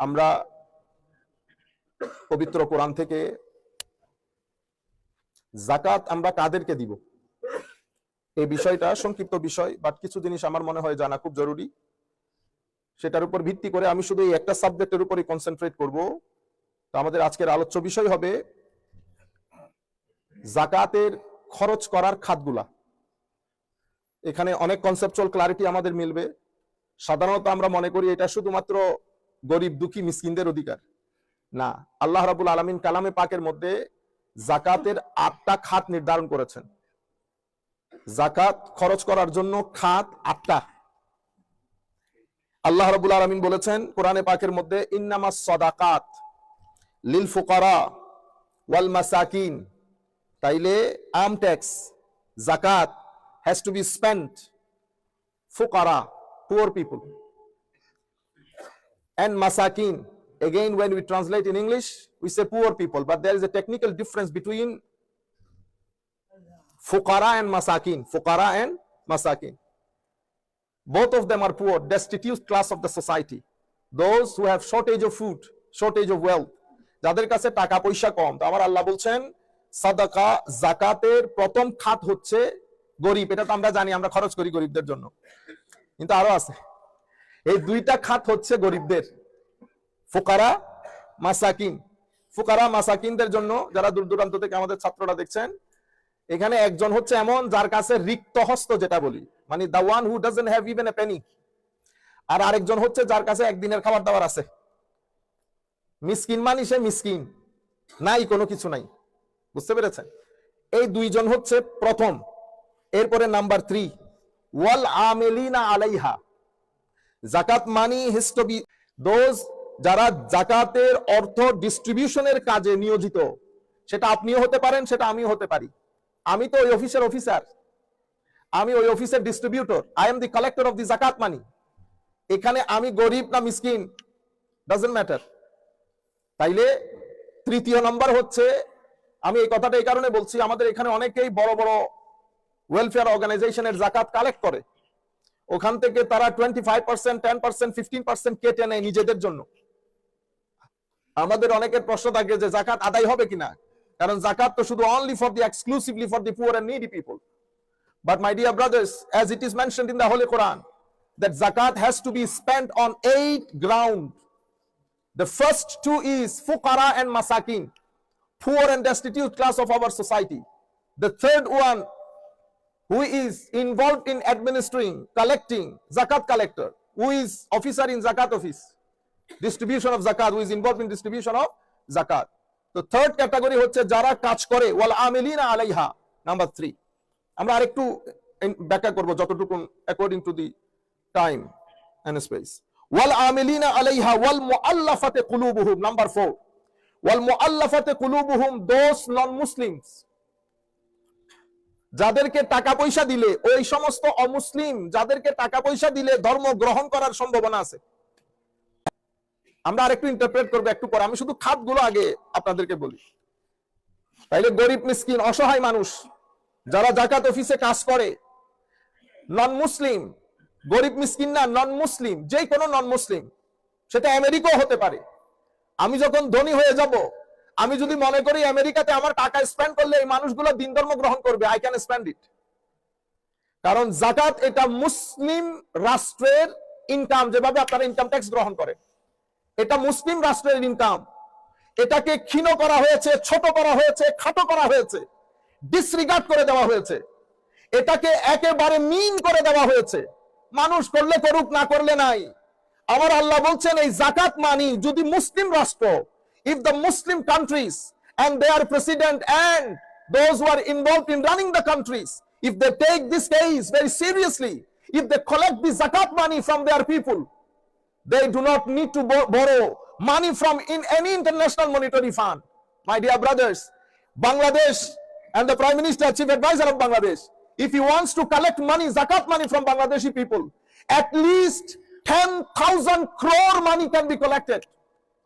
আমরা পবিত্র কোরআন থেকে জাকাত আমরা কাদেরকে দিব? এই বিষয়টা সংক্ষিপ্ত বিষয় বাট কিছু জিনিস আমার মনে হয় জানা খুব জরুরি। সেটার উপর ভিত্তি করে আমি শুধু এই একটা সাবজেক্টের উপরই কনসেন্ট্রেট করব। তো আমাদের আজকের আলোচ্য বিষয় হবে জাকাতের খরচ করার খাতগুলা। এখানে অনেক কনসেপচুয়াল ক্লারিটি আমাদের মিলবে। সাধারণত আমরা মনে করি এটা শুধুমাত্র গরিব, দুঃখী, মিসকিনদের অধিকার। না, আল্লাহ রাবুল আলমিন কালামে পাকের মধ্যে জাকাতের আটটা খাত নির্ধারণ করেছেন। জাকাত খরচ করার জন্য খাত আটটা। আল্লাহ রাবুল আলমিন বলেছেন কোরআনে পাকের মধ্যে ইন্নামা সদাকাত লিল ফুকারা ওয়াল মাসাকিন। তাইলে আম ট্যাক্স জাকাত has to be spent ফুকারা poor people and masakin again when we translate in english we say poor people but there is a technical difference between fuqara and masakin fuqara and masakin both of them are poor destitute class of the society those who have shortage of food shortage of wealth যাদের কাছে টাকা পয়সা কম তো আমার আল্লাহ বলছেন সাদাকা জাকাতের প্রথম খাত হচ্ছে গরিব এটা তো আমরা জানি আমরা খরচ করি গরিবদের জন্য কিন্তু আরও আছে এই দুইটা খাত হচ্ছে গরিবদের ফুকারা মাসাকিন। ফুকারা মাসাকিনদের জন্য যারা দূর দূরান্ত থেকে আমাদের ছাত্ররা দেখছেন, এখানে একজন হচ্ছে এমন যার কাছে রিক্ত হস্ত যেটা বলি মানে the one who doesn't have even a penny আর আরেকজন হচ্ছে যার কাছে একদিনের খাবার দাবার আছে। মিসকিন মানি সে মিসকিন, নাই কোনো কিছু নাই। বুঝতে পেরেছেন? এই দুইজন হচ্ছে প্রথম। এরপরে নাম্বার থ্রি ওয়াল আমেলিনা আলাইহা। জাকাত money is to be those যারা জাকাতের অর্থ ডিস্ট্রিবিউশনের কাজে নিয়োজিত, সেটা আপনিও হতে পারেন, সেটা আমিও হতে পারি। আমি তো ওই অফিসের অফিসার আমি ওই অফিসের distributor I am the collector of the জাকাত মানি এখানে আমি গরিব না মিসকিন ডাজেন্ট ম্যাটার তাইলে তৃতীয় নম্বর হচ্ছে, আমি এই কথাটা এই কারণে বলছি, আমাদের এখানে অনেকেই বড় বড় ওয়েলফেয়ার অর্গানাইজেশনের জাকাত কালেক্ট করে। ওখান থেকে তারা twenty five percent ten percent fifteen percent কেটে নেয় নিজেদের জন্য। আমাদের অনেকের প্রশ্ন থাকে যে জাকাত আদায় হবে কিনা কারণ জাকাত তো শুধু only for the exclusively for the poor and needy people but my dear brothers as it is mentioned in the holy Quran that zakat has to be spent on eight ground the first two is fuqara and masakin poor and destitute class of our society the third one who is involved in administering, collecting, zakat collector, who is officer in zakat office, distribution of zakat, who is involved in distribution of zakat. তো third category হচ্ছে যারা কাজ করে ওয়াল আমিলিনা আলাইহা number three আমরা আরেকটু ব্যাখ্যা করব যতটুকু according to the time and space ওয়াল আমিলিনা আলাইহা ওয়াল মুআল্লাফাতে কুলুবুহুম নাম্বার ফোর ওয়াল মুআল্লাফাতে কুলুবুহুম দোস নন মুসলিমস যাদেরকে টাকা পয়সা দিলে ওই সমস্ত অমুসলিম যাদেরকে টাকা পয়সা দিলে ধর্ম গ্রহণ করার সম্ভাবনা আছে। আমরা আরেকটু ইন্টারপ্রেট করব একটু পরে। আমি শুধু খাতগুলো আগে আপনাদেরকে বলি। তাইলে গরিব, মিসকিন, অসহায় মানুষ যারা জাকাত অফিসে কাজ করে নন মুসলিম গরিব, মিসকিন না নন মুসলিম যে কোনো নন মুসলিম সেটা আমেরিকাও হতে পারে। আমি যখন ধনী হয়ে যাব, আমি যদি মনে করি আমেরিকাতে আমার টাকা স্পেন্ড করলে এই মানুষগুলো দিন ধর্ম গ্রহণ করবে আই ক্যান স্পেন্ড ইট কারণ জাকাত এটা মুসলিম রাষ্ট্রের ইনকাম যেভাবে আপনারা ইনকাম ট্যাক্স গ্রহণ করেন। এটা মুসলিম রাষ্ট্রের ইনকাম এটাকে ক্ষীণ করা হয়েছে, ছোট করা হয়েছে, খাটো করা হয়েছে ডিসরিগার্ড করে দেওয়া হয়েছে। এটাকে একেবারে মিন করে দেওয়া হয়েছে। মানুষ করলে করুক, না করলে নাই। আবার আল্লাহ বলছেন, এই জাকাত মানি যদি মুসলিম রাষ্ট্র if the Muslim countries and they are president and those were involve in running the countries if they take this case very seriously if they collect the জাকাত money from their people they do not need to bo- borrow money from in any international monetary fund. My dear brothers, Bangladesh and the Prime Minister, Chief Advisor of Bangladesh, if he wants to collect money, zakat money from Bangladeshi people, at least 10,000 crore money can be collected.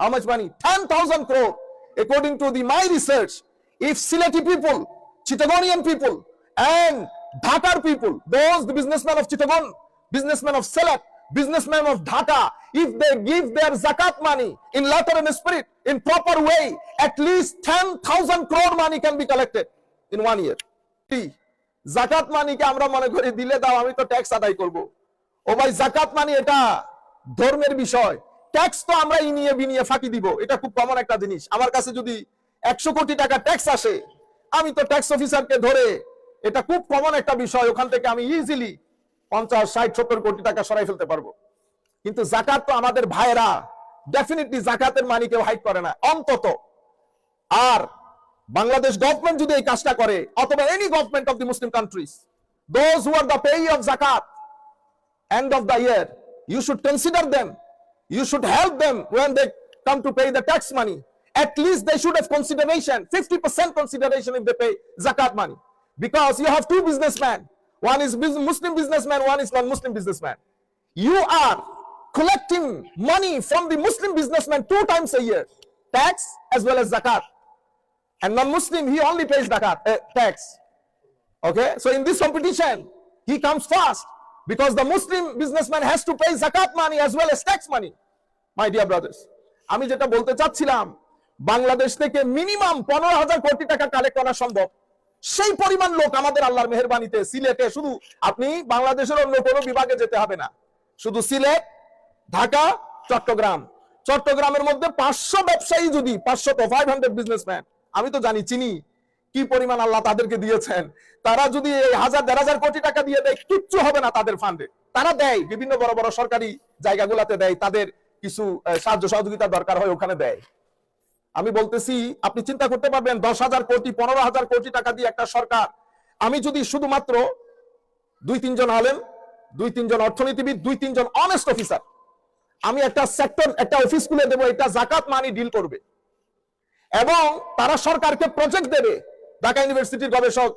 How much money? 10,000 crore. According to the my research, if Sileti people, Chittagonian people, and Dhakar people, those the businessmen of Chittagong, businessmen of Salat, businessmen of Dhaka, if they give their zakat money in letter spirit, in proper way, at least 10,000 crore money can be collected in one year. জাকাত মানিকে আমরা মনে করি দিলে দাও আমি তো tax আদায় করব। ও ভাই জাকাত মানি এটা ধর্মের বিষয়। ট্যাক্স তো আমরা ইনিয়ে বিনিয়ে ফাঁকি দিব এটা খুব কমন একটা জিনিস। আমার কাছে যদি একশো কোটি টাকা ট্যাক্স আসে আমি তো ট্যাক্স অফিসারকে ধরে এটা খুব কমন একটা বিষয় ওখান থেকে আমি ইজিলি পঞ্চাশ ষাট সত্তর কোটি টাকা সরাই ফেলতে পারব কিন্তু জাকাত তো আমাদের ভাইয়েরা ডেফিনেটলি জাকাতের মানি কেউ হাইড করে না অন্তত আর বাংলাদেশ গভর্নমেন্ট যদি এই কাজটা করে অথবা any government of the Muslim countries those who are the payee of জাকাত end of the year you should consider them you should help them when they come to pay the tax money at least they should have consideration 50% consideration if they pay zakat money because you have two businessmen one is muslim businessman one is non-muslim businessman you are collecting money from the muslim businessman two times a year tax as well as zakat and non-muslim he only pays zakat uh, tax Okay, so in this competition, he comes first because the Muslim businessman has to pay zakat money as well as tax money. My dear brothers, আমি যেটা বলতে চাচ্ছিলাম বাংলাদেশ থেকে minimum পনেরো হাজার কোটি টাকা collect করা সম্ভব সেই পরিমাণ লোক আমাদের আল্লাহর মেহরবানিতে সিলেটে শুধু আপনি বাংলাদেশের অন্য কোনো বিভাগে যেতে হবে না। শুধু সিলেট, ঢাকা, চট্টগ্রাম। চট্টগ্রামের মধ্যে পাঁচশো ব্যবসায়ী যদি, পাঁচশো তো ফাইভ হান্ড্রেড বিজনেসম্যান আমি তো জানি, চিনি। কি পরিমাণ আল্লাহ তাদেরকে দিয়েছেন? তারা যদি এই হাজার, দেড় হাজার কোটি টাকা দিয়ে দেয়, কিচ্ছু হবে না তাদের ফান্ডে তারা দেয়, বিভিন্ন বড় বড় সরকারি জায়গাগুলোতে দেয়, তাদের কিছু সাহায্য সহযোগিতা দরকার হয়, ওখানে দেয়। আমি বলতেছি, আপনি চিন্তা করতে পারবেন, দশ হাজার কোটি, পনেরো হাজার কোটি টাকা দিয়ে একটা সরকার। আমি যদি শুধুমাত্র দুই তিনজন আলেম, দুই তিনজন অর্থনীতিবিদ, দুই তিনজন অনেস্ট অফিসার আমি একটা সেক্টর একটা অফিস খুলে দেবো, এটা জাকাত মানি ডিল করবে। এবং তারা সরকারকে প্রজেক্ট দেবে, ঢাকা ইউনিভার্সিটির গবেষক,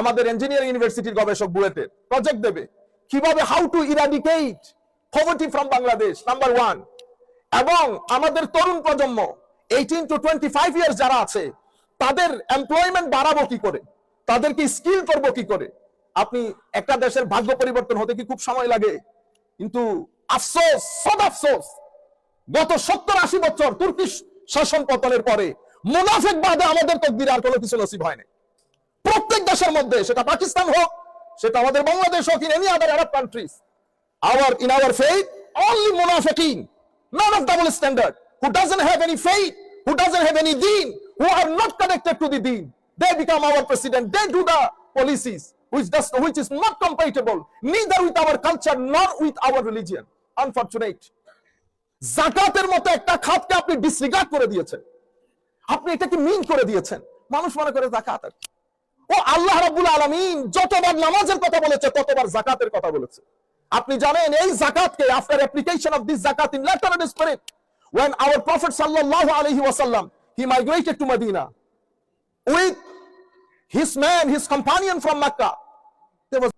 আমাদের ইঞ্জিনিয়ারিং ইউনিভার্সিটির গবেষক বুয়েটের প্রজেক্ট দেবে। কীভাবে how to eradicate poverty from Bangladesh number one এবং আমাদের তরুণ প্রজন্ম eighteen to twenty five years যারা আছে, তাদের এমপ্লয়মেন্ট বাড়াবো কি করে? তাদেরকে স্কিল করব কি করে? আপনি একটা দেশের ভাগ্য পরিবর্তন হতে কি খুব সময় লাগে? কিন্তু আফসোস সদ আফসোস। গত সত্তর আশি বছর তুর্কি শাসন পতনের পরে মুনাফেক বাদে আমাদের তকদিরে আর কোনো কিছু নসিব হয়নি প্রত্যেক দেশের মধ্যে, সেটা পাকিস্তান হোক, সেটা আমাদের বাংলাদেশ হোক in any other Arab countries our, in our faith only munafiqeen none of double standard who doesn't have any faith who doesn't have any deen who are not connected to the deen they become our president they do the policies which does which is not compatible neither with our culture nor with our religion unfortunate জাকাতের মতো একটা খাতকে আপনি disregard করে দিয়েছেন আপনি এটাকে মিন করে দিয়েছেন মানুষ মনে করে জাকাত আর। ও আল্লাহ রাব্বুল আলামিন যতবার নামাজের কথা বলেছে ততবার জাকাতের কথা বলেছে আপনি জানেন এই জাকাতকে আফটার অ্যাপ্লিকেশন অফ দিস জাকাত in letter spirit when our prophet sallallahu alaihi wasallam he migrated to medina with his man, his companion from makkah. There was,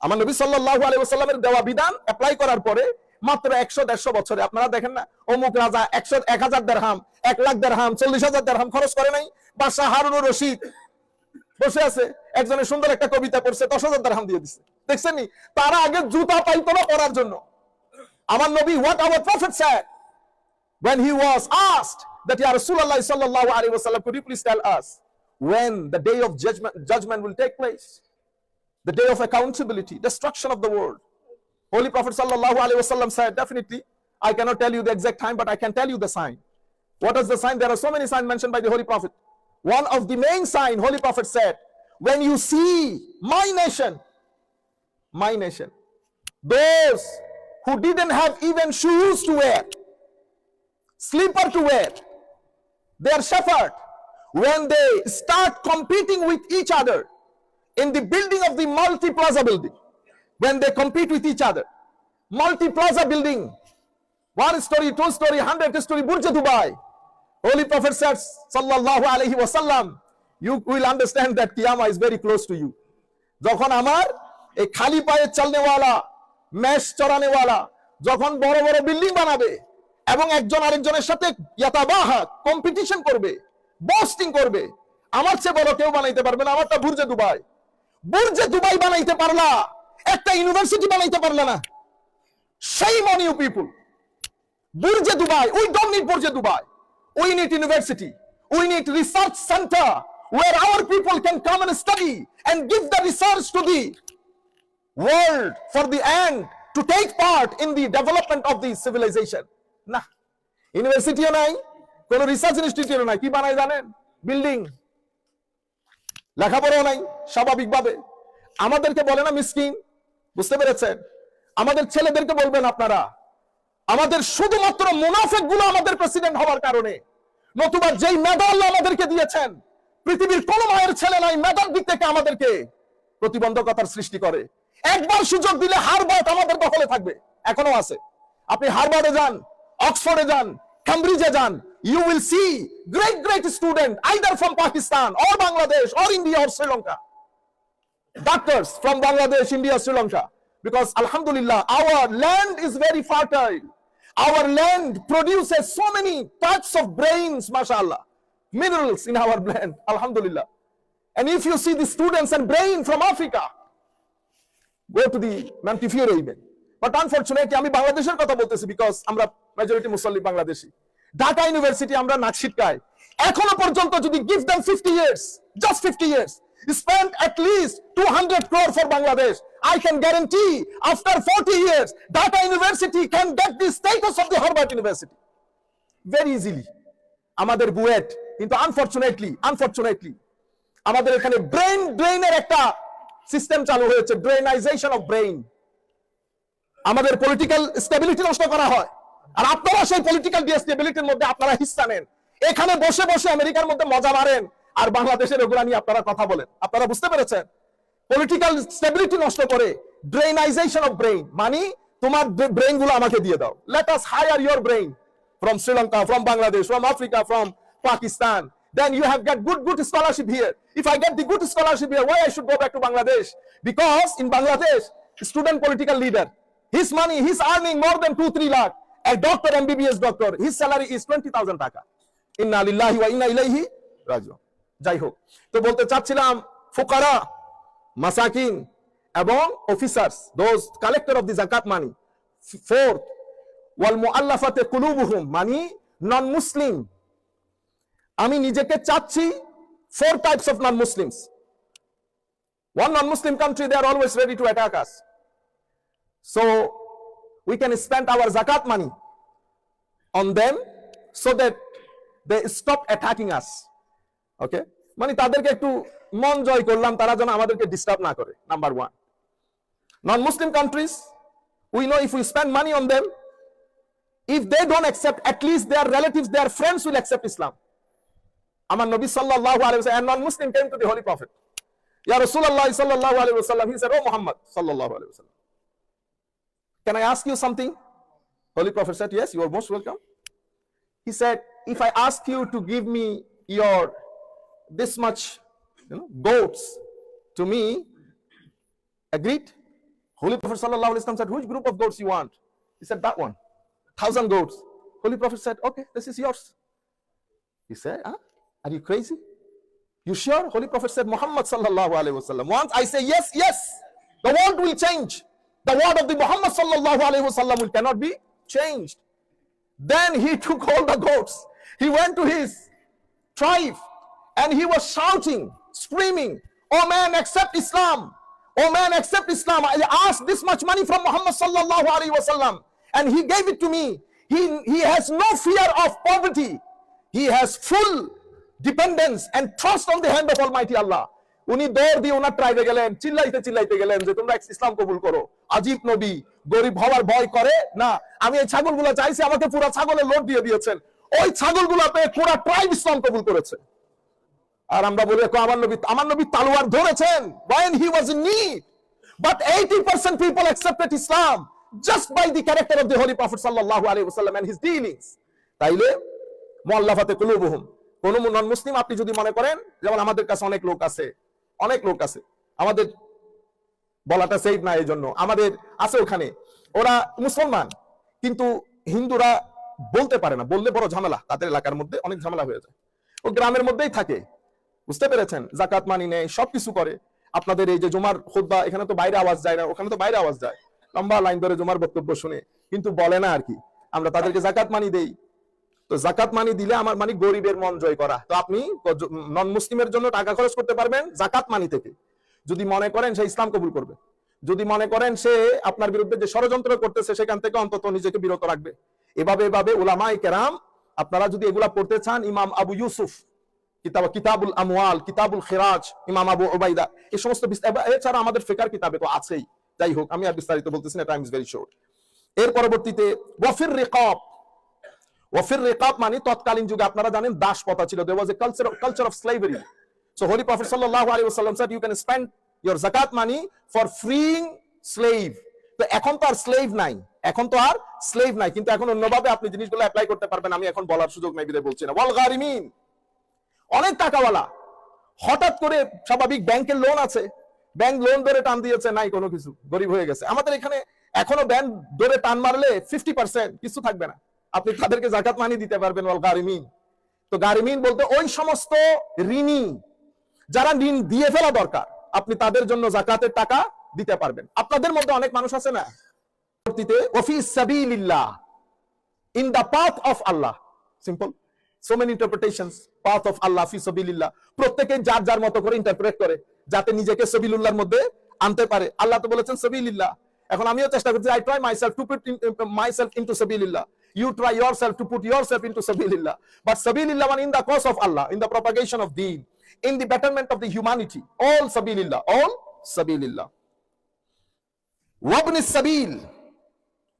আমার নবী সাল্লাল্লাহু আলাইহি ওয়াসাল্লামের দেওয়া বিধান অ্যাপ্লাই করার পরে মাত্র একশো দেড়শো বছরে, আপনারা দেখেন না, অমুক রাজা একশো, এক হাজার দেড়হাম, এক লাখ দেড়হাম, চল্লিশ হাজার দেড়হাম খরচ করে নাই। বাদশাহ হারুনুর রশিদ বসে আছে, একজনের সুন্দর একটা কবিতা পড়ছে, দশ হাজার দেড়হাম দিয়ে দিচ্ছে দেখছেন তারা আগে জুতা পাইতো না পরার জন্য। আমার নবী what our prophet sir when he was asked that Ya Rasulullah sallallahu alaihi wasallam, could you please tell us when the day of judgment, judgment will take place? The day of accountability, destruction of the world. Holy Prophet sallallahu alaihi wasallam said, definitely, I cannot tell you the exact time, but I can tell you the sign. What is the sign? There are so many signs mentioned by the Holy Prophet. One of the main sign, Holy Prophet said, when you see my nation, my nation, those who didn't have even shoes to wear, slipper to wear, their shepherd, when they start competing with each other in the building of the multi-plaza building, when they compete with each other, multi-plaza building, one story, two story, hundred story, Burj Dubai. Holy Prophet says, Sallallahu Alaihi Wasallam, you will understand that Qiyamah is very close to you. যখন আমার এই খালি পায়ে চালনেওয়ালা mash চড়ানেওয়ালা যখন বড় বড় building বানাবে এবং একজন আরেকজনের সাথে কম্পিটিশন করবে বোস্টিং করবে আমার চেয়ে বড় কেউ বানাইতে পারবে না আমারটা বুর্জে দুবাই বুর্জে দুবাই বানাইতে পারলা একটা ইউনিভার্সিটি বানাইতে পারলা না on you people. Burj Dubai. We don't need Burj Dubai. We need university. We need research center where our people can come and study and give the research to the world for the end to take part in the development of the civilization. না ইউনিভার্সিটিও নাই, কোন research ইনস্টিটিউটও নাই। কি বানায় জানেন? Building লেখাপড়াও নাই, স্বাভাবিকভাবে। আমাদেরকে বলে না মিসকিন, বুঝতে পেরেছেন? আমাদের ছেলেদেরকে বলবেন আপনারা, আমাদের শুধুমাত্র মুনাফেকগুলো আমাদের প্রেসিডেন্ট হওয়ার কারণে, নতুবা যেই মেডাল আমাদেরকে দিয়েছেন, পৃথিবীর কোন মায়ের ছেলে নাই মেডাল দিক থেকে আমাদেরকে প্রতিবন্ধকতার সৃষ্টি করে। একবার সুযোগ দিলে হারবার্ট আমাদের দখলে থাকবে, এখনও আছে। আপনি হারবার্ডে যান অক্সফোর্ডে যান ক্যামব্রিজে যান you will see great great student either from Pakistan or Bangladesh or India or Sri Lanka doctors from Bangladesh, India, Sri Lanka. Because Alhamdulillah, our land is very fertile. Our land produces so many types of brains, mashallah, minerals in our land, Alhamdulillah. And if you see the students and brain from Africa, go to the Montefiore even. But unfortunately, আমি বাংলাদেশের কথা বলতেছি because আমরা majority মুসল্লি Bangladeshi Dhaka university আমরা নাক ছিটকাই এখনও পর্যন্ত যদি give them fifty years just fifty years spend at least 200 crore for Bangladesh. I can guarantee after 40 years, Dhaka University can get the status of the Harvard University. Very easily. আমাদের বুয়েট কিন্তু unfortunately unfortunately আমাদের এখানে brain ড্রেইনের একটা system চালু হয়েছে ব্রেনাইজেশন of brain আমাদের political stability নষ্ট করা হয় আর আপনারা সেই পলিটিক্যাল ডিস্টেবিলিটির মধ্যে আপনারা হিস্সা নেন। এখানে বসে বসে আমেরিকার মধ্যে মজা মারেন আর বাংলাদেশের এগুলা নিয়ে আপনারা কথা বলেন। আপনারা বুঝতে পেরেছেন? পলিটিক্যাল স্টেবিলিটি নষ্ট করে ড্রেনাইজেশন অফ ব্রেইন মানি তোমার ব্রেইনগুলো আমাকে দিয়ে দাও। Let us hire your brain from Sri Lanka from Bangladesh from Africa from Pakistan then you have get good good scholarship here if I get the good scholarship here why I should go back to Bangladesh because in Bangladesh student political leader his money his earning more than two three lakh A doctor, MBBS doctor, his salary is 20,000 টাকা. Inna lillahi wa inna ilayhi রাজিউন যাই হোক তো বলতে চাচ্ছিলাম ফুকারা মাসাকিন এবং officers those collector of the জাকাত মানি ফোর্থ ওয়াল মুআল্লাফাতে কুলুবুহুম মানে নন মুসলিম আমি নিজেকে চাচ্ছি four types of non Muslims one non Muslim country they are always ready to attack us so we can spend our zakat money on them so that they stop attacking us okay মানে তাদেরকে একটু মন জয় করলাম তারা যেন আমাদেরকে disturb না করে number one non Muslim countries we know if we spend money on them if they don't accept at least their relatives their friends will accept islam আমার নবী সাল্লাল্লাহু আলাইহি ওয়াসাল্লাম and non-muslim came to the holy prophet ya rasulullah sallallahu alaihi wasallam he said oh muhammad sallallahu alaihi wasallam can i ask you something holy prophet said yes you are most welcome he said if i ask you to give me your this much you know goats to me agreed holy prophet wasallam said which group of goats you want he said that one thousand goats. Holy Prophet said, Okay, this is yours. He said, huh? Are you crazy? You sure? Holy Prophet said, Muhammad sallallahu alaihi wasallam. Once I say yes, yes, the world will change. The word of the Muhammad sallallahu alaihi wasallam will cannot be changed. Then he took all the goats. He went to his tribe and he was shouting, screaming, Oh man, accept Islam. Oh man, accept Islam. I asked this much money from Muhammad sallallahu alaihi wasallam and he gave it to me. He, he has no fear of poverty. He has full dependence and trust on the hand of Almighty Allah. উনি দৌড় দিয়ে ওনার ট্রাইবে গেলেন, চিল্লাইতে চিল্লাইতে গেলেন যে, তোমরা ইসলাম কবুল করো। আজিব নবী, গরিব হওয়ার ভয় করে? না, আমি এই ছাগলগুলো চাইছি, আমাকে পুরো ছাগলের লোড দিয়ে দিয়েছেন। ওই ছাগলগুলোতে পুরো ট্রাইব ইসলাম কবুল করেছে। আর আমরা বলি আমার নবী আমার নবী তালোয়ার ধরেছেন, when he was in need. But 80% people accepted Islam just by the character of the Holy Prophet sallallahu alaihi wasallam and his dealings. তাইলে মুআল্লাফাতে কুলুবুহুম। কোন নন মুসলিম আপনি যদি মনে করেন, যেমন আমাদের কাছে অনেক লোক আছে অনেক লোক আছে। আমাদের বলাটা সেফ না এই জন্য আমাদের আছে ওখানে। ওরা মুসলমান, কিন্তু হিন্দুরা বলতে পারে না। বললে বড় ঝামেলা। তাদের এলাকার মধ্যে অনেক ঝামেলা হয়ে যায়। ও গ্রামের মধ্যেই থাকে। বুঝতে পেরেছেন? জাকাত মানি নেয়, সবকিছু করে। আপনাদের এই যে জমার খুদ্া এখানে তো বাইরে আওয়াজ যায় না। ওখানে তো বাইরে আওয়াজ যায়। লম্বা লাইন ধরে জুমার বক্তব্য শুনে। কিন্তু বলে না আর কি। আমরা তাদেরকে জাকাত মানি দেই। তো জাকাত মানি দিলে আমার মানে গরিবের মন জয় করা। তো আপনি নন মুসলিমের জন্য টাকা খরচ করতে পারবেন জাকাত মানি থেকে। যদি মনে করেন সে ইসলাম কবুল করবে। যদি মনে করেন সে আপনার বিরুদ্ধে যে ষড়যন্ত্র করতেছে, সেখান থেকে অন্তত নিজেকে বিরত রাখবে। এভাবে এভাবে ওলামাই কেরাম, আপনারা যদি এগুলা পড়তে চান, ইমাম আবু ইউসুফ, কিতাব কিতাবুল আমওয়াল, কিতাবুল খেরাজ, ইমাম আবু ওবাইদা এই সমস্ত এছাড়া আমাদের ফেকার কিতাবে তো আছেই। যাই হোক, আমি আর বিস্তারিত বলতেছি না টাইম ইজ ভেরি শর্ট এর পরবর্তীতে, ওয়াফির রিকাব ওয়াফির রিকাব মানে তৎকালীন যুগে আপনারা জানেন দাস ছিল। A culture of slavery so holy prophet সাল্লাল্লাহু আলাইহি ওয়াসাল্লাম said, you can spend your zakat money for freeing slave. তো এখন তো আর স্লেভ নাই। এখন তো আর স্লেভ নাই। কিন্তু এখন অন্যভাবে আপনি জিনিসগুলো অ্যাপ্লাই করতে পারবেন। আমি এখন বলার সুযোগ নাই বিদায় বলছি না। ওয়াল গারিমিন, অনেক টাকাওয়ালা। হঠাৎ করে স্বাভাবিক ব্যাংকের লোন আছে। ব্যাংক লোন ধরে টান দিয়েছে, নাই কোনো কিছু। গরিব হয়ে গেছে। আমাদের এখানে এখনও ব্যাংক ধরে টান মারলে ফিফটি পার্সেন্ট কিছু থাকবে না। আপনি তাদেরকে জাকাত মানি দিতে পারবেন, ওয়াল গারিমিন। তো গারিমিন বলতে ওই সমস্ত ঋণী, যারা ঋণ দিয়ে ফেলা দরকার, আপনি তাদের জন্য জাকাতের টাকা দিতে পারবেন। আপনাদের মধ্যে অনেক মানুষ আছে না? পরবর্তীতে অফিস সাবিলিল্লাহ, in the path of Allah. Simple. So many interpretations, path of Allah, ফি সাবিলিল্লাহ। প্রত্যেকে যার যার মতো করে ইন্টারপ্রেট করে, যাতে নিজেকে সাবিলুল্লাহর মধ্যে আনতে পারে। আল্লাহ তো বলেছেন সাবিলিল্লাহ। এখন আমিও চেষ্টা করছি I try myself to put myself into সাবিলিল্লাহ। You try yourself to put yourself into sabilillah but sabilillah one in the cause of allah in the propagation of deen in the betterment of the humanity all sabilillah all sabilillah wabni sabil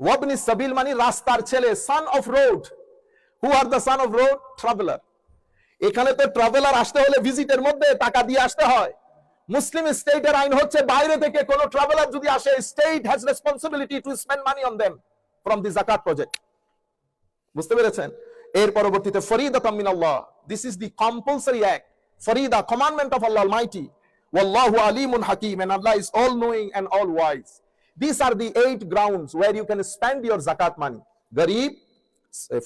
wabni sabil মানে রাস্তার ছেলে son of road who are the son of road traveler এখানে তো traveller আসতে হলে ভিজিটের মধ্যে টাকা দিয়ে আসতে হয় মুসলিম স্টেটের আইন হচ্ছে বাইরে থেকে কোন ট্রাভেলার যদি আসে state has responsibility to spend money on them from the জাকাত প্রজেক্ট বুঝতে পেরেছেন এর পরবর্তীতে ফরিদা তামিন Allah this is the compulsory act Farida commandment of Allah almighty wallahu alimun hakim and allah is all knowing and all wise these are the eight grounds where you can spend your zakat money garib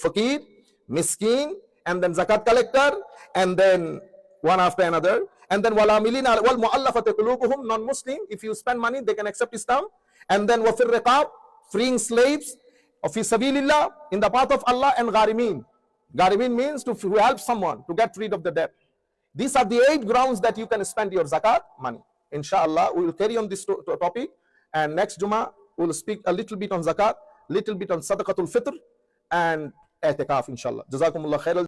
fakir miskin and then zakat collector and then one after another and then wala milina wal muallafat qulubuhum non muslim if you spend money they can accept islam and then wafir riqab freeing slaves or in the path of Allah and gharimeen. Gharimeen means to help someone to get rid of the debt. These are the eight grounds that you can spend your zakat money. Inshallah, we will carry on this to, to topic. And next Juma, we'll speak a little bit on zakat, little bit on sadaqatul fitr, and i'tikaf, inshallah. Jazakumullah khairal.